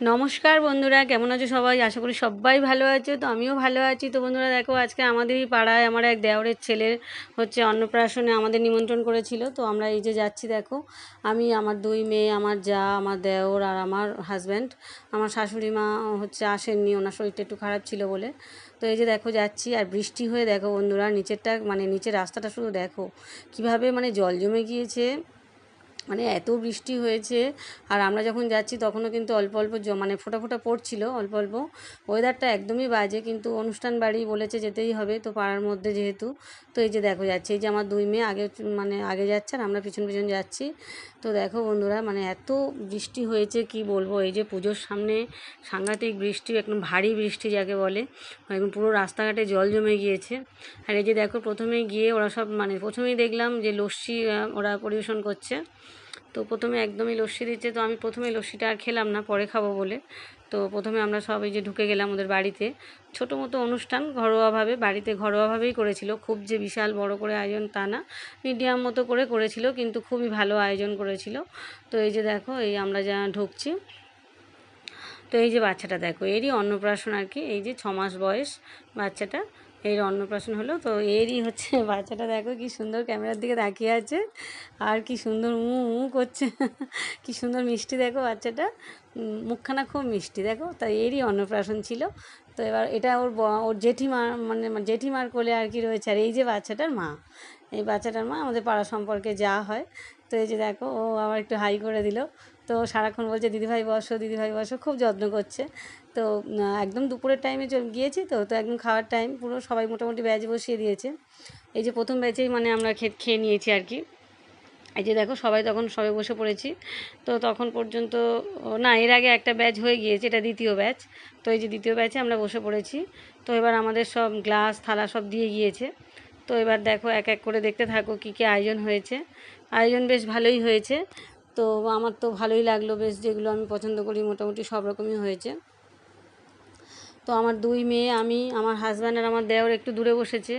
নমস্কার বন্ধুরা, কেমন আছো সবাই? আশা করি সবাই ভালো আছো, তো আমিও ভালো আছি। তো বন্ধুরা, দেখো, আজকে আমাদেরই পাড়ায় আমার এক দেওরের ছেলের হচ্ছে অন্নপ্রাশনে আমাদের নিমন্ত্রণ করেছিল। তো আমরা এই যে যাচ্ছি, দেখো, আমি, আমার দুই মেয়ে, আমার যা, আমার দেওর আর আমার হাজব্যান্ড আমার শাশুড়ি মা হচ্ছে আসেননি, ওনার শরীরটা একটু খারাপ ছিল বলে। তো এই যে দেখো, যাচ্ছি, আর বৃষ্টি হয়ে, দেখো বন্ধুরা, নিচেরটা মানে নিচের রাস্তাটা শুধু দেখো, কীভাবে মানে জল জমে গিয়েছে। মানে এত বৃষ্টি হয়েছে, আর আমরা যখন যাচ্ছি তখনও কিন্তু অল্প অল্প জ- মানে ফোঁটা ফোঁটা পড়ছিল অল্প অল্প। ওয়েদারটা একদমই বাজে, কিন্তু অনুষ্ঠান বাড়ি বলেছে যেতেই হবে, তো পাড়ার মধ্যে যেহেতু। তো এই যে দেখো যাচ্ছে, এই যে আমার দুই মেয়ে আগে মানে আগে যাচ্ছে আর আমরা পিছন পিছন যাচ্ছি। তো দেখো বন্ধুরা মানে এত বৃষ্টি হয়েছে, কি বলব? এই যে পুজোর সামনে সাংঘাতিক বৃষ্টি, একদম ভারী বৃষ্টি যাকে বলে, একদম পুরো রাস্তাঘাটে জল জমে গিয়েছে। আর এই যে দেখো প্রথমেই গিয়ে ওরা সব মানে প্রথমেই দেখলাম যে লস্যি ওরা পরিবেশন করছে। তো প্রথমে একদমই লস্যি দিচ্ছে, তো আমি প্রথমে লস্যিটা আর খেলাম না, পরে খাব বলে। তো প্রথমে আমরা সবাই যে ঢুকে গেলাম ওদের বাড়িতে। ছোটো মতো অনুষ্ঠান, ঘরোয়াভাবে, বাড়িতে ঘরোয়াভাবেই করেছিল, খুব যে বিশাল বড় করে আয়োজন তা না, মিডিয়াম মতো করে করেছিল, কিন্তু খুবই ভালো আয়োজন করেছিল। তো এই যে দেখো, এই আমরা যা ঢুকছি, তো এই যে বাচ্চাটা দেখো, এরই অন্নপ্রাশন আর কি, এই যে ছ মাস বয়স বাচ্চাটা। এর অন্নপ্রাশন হলো। তো এরই হচ্ছে বাচ্চাটা দেখো কি সুন্দর ক্যামেরার দিকে তাকিয়ে আছে। আর কি সুন্দর উ উ করছে। কি সুন্দর মিষ্টি দেখো বাচ্চাটা। মুখখানা খুব মিষ্টি দেখো। তো এরই অন্নপ্রাশন ছিল। তো এবার এটা ওর ওর জেঠিমা মানে জেঠিমার কোলে আর কি রয়েছে। আর এই যে বাচ্চাটার মা, এই বাচ্চাটার মা আমাদের পাড়া সম্পর্কে যা হয়। তো এই যে দেখো, ও আবার একটু হাই করে দিল। তো সারাক্ষণ বলছে, দিদিভাই বসো দিদিভাই বসো। খুব যত্ন করছে। তো একদম দুপুরের টাইমে গিয়েছি তো তো একদম খাওয়ার টাইম পুরো সবাই মোটামুটি ব্যাচ বসিয়ে দিয়েছে। এই যে প্রথম ব্যাচেই মানে আমরা খেয়ে নিয়েছি আর কি। এই যে দেখো, সবাই তখন সবে বসে পড়েছি। তো তখন পর্যন্ত না, এর আগে একটা ব্যাচ হয়ে গিয়েছে, এটা দ্বিতীয় ব্যাচ তো এই যে দ্বিতীয় ব্যাচে আমরা বসে পড়েছি। তো এবার আমাদের সব গ্লাস থালা সব দিয়ে গিয়েছে। তো এবার দেখো, এক এক করে দেখতে থাকো কী কী আয়োজন হয়েছে। আয়োজন বেশ ভালোই হয়েছে। তো আমার তো ভালোই লাগল বেশ, যেগুলো আমি পছন্দ করি মোটামুটি সব রকমই হয়েছে। তো আমার দুই মেয়ে, আমি, আমার হাজব্যান্ড আর আমার দেওর একটু দূরে বসেছে।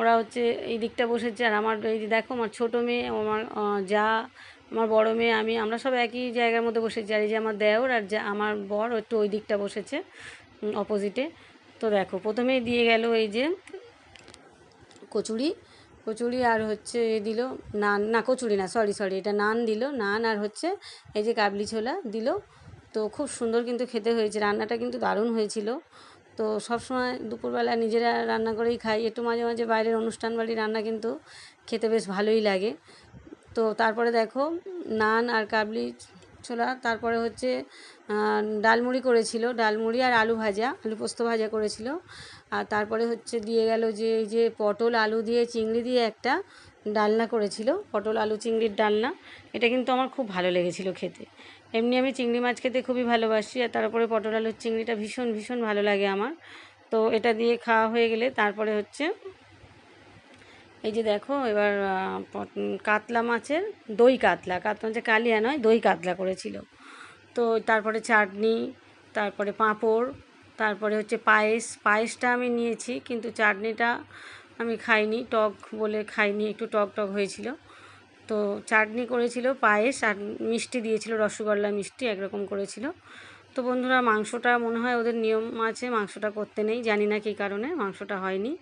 ওরা হচ্ছে এই দিকটা বসেছে আর আমার এই দেখো, আমার ছোটো মেয়ে, আমার যা, আমার বড় মেয়ে, আমি, আমরা সব একই জায়গার মধ্যে বসেছি। আর এই যে আমার দেওর আর যা, আমার বর একটু ওই দিকটা বসেছে অপোজিটে তো দেখো, প্রথমেই দিয়ে গেল এই যে কচুরি। কচুরি আর হচ্ছে এ দিল নান, না কচুরি না সরি সরি এটা নান দিল, নান আর হচ্ছে এই যে কাবলি ছোলা দিল। তো খুব সুন্দর কিন্তু খেতে হয়েছে, রান্নাটা কিন্তু দারুণ হয়েছিল। তো সবসময় দুপুরবেলা নিজেরা রান্না করেই খাই, একটু মাঝে মাঝে বাইরের অনুষ্ঠান বাড়ির রান্না কিন্তু খেতে বেশ ভালোই লাগে। তো তারপরে দেখো, নান আর কাবলি ছোলা, তারপরে হচ্ছে ডালমুড়ি করেছিল, ডালমুড়ি আর আলু ভাজা, আলু পোস্ত ভাজা করেছিল। আর তারপরে হচ্ছে দিয়ে গেল যে, এই যে পটল, আলু দিয়ে, চিংড়ি দিয়ে একটা ডালনা করেছিল, পটল, আলু, চিংড়ির ডালনা। এটা কিন্তু আমার খুব ভালো লেগেছিল খেতে। এমনি আমি চিংড়ি মাছ খেতে খুবই ভালোবাসি, আর তারপরে পটল, আলুর চিংড়িটা ভীষণ ভীষণ ভালো লাগে আমার। তো এটা দিয়ে খাওয়া হয়ে গেলে তারপরে হচ্ছে এই যে দেখো, এবার কাতলা মাছের দই কাতলা। কাতলা মাছের কালিয়া নয়, দই কাতলা করেছিল। তো তারপরে চাটনি, তারপরে পাঁপড়, তারপরে হচ্ছে পায়েস। পায়েসটা আমি নিয়েছি, কিন্তু চাটনিটা আমি খাইনি, টক বলে খাইনি, একটু টক টক হয়েছিল। তো চাটনি করেছিল পায়েস আর মিষ্টি দিয়েছিল, রসগোল্লা মিষ্টি, একরকম করেছিল। তো বন্ধুরা মাংসটা মনে হয় ওদের নিয়ম আছে, মাংসটা করতে নেই, জানি না কী কারণে মাংসটা হয়নি।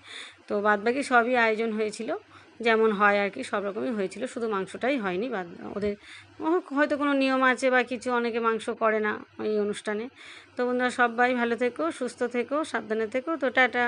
তো বাদবাকি সবই আয়োজন হয়েছিল, যেমন হয় আর কি, সব রকমই হয়েছিল, শুধু মাংসটাই হয়নি, বাদ ওদের হয়তো কোনো নিয়ম আছে বা কিছু, অনেকে মাংস করে না ওই অনুষ্ঠানে। তো বন্ধুরা সবাই ভালো থেকো, সুস্থ থেকো, সাবধানে থেকো, তো টাটা।